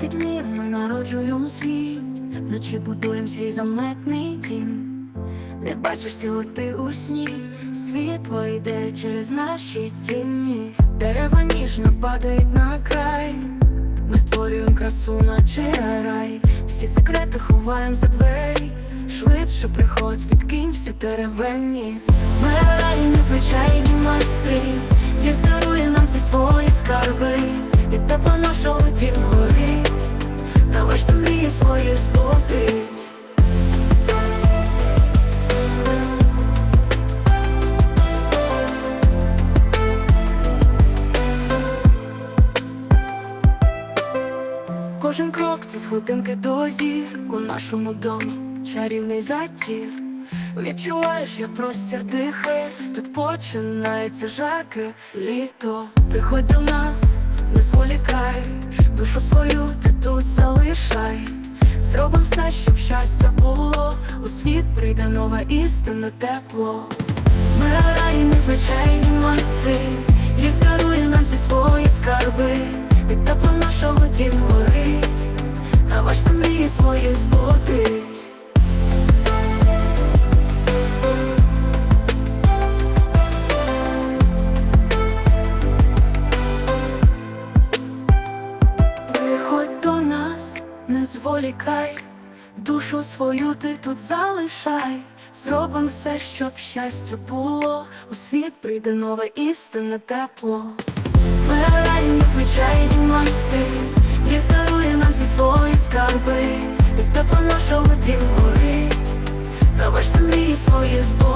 петлі ми народжуємо світ, вночі будуємо свій заметний дім. Не бачиш цілоти у сні, світло йде через наші тіні. Дерева ніжно падають на край. Ми створюємо красу, наче рай. Всі секрети ховаємо за двері. Швидше приходь, відкинь всі теревені. Ми раї незвичайні майстри. Ліс дарує нам всі свої скарби. І тепло нашого. На мрії збудить. Кожен крок це сходинки до зір у нашому домі чарівний затір. Відчуваєш, як простір дихає, тут починається жарке літо. Приходь до нас, не зволікай, душу свою тут залишай. Зробим все, щоб щастя було. У світ прийде нове істинне тепло. Ми раї незвичайні майстри, ліс дарує нам всі свої скарби, від тепло нашого дім горить, а ваш мрії свої збудить. Зволікай, душу свою ти тут залишай. Зробим все, щоб щастя було. У світ прийде нове істинне тепло. Ми раї незвичайні майстри, ліс дарує нам всі свої скарби, від тепло нашого дім горить, на ваш мрії свої збудить.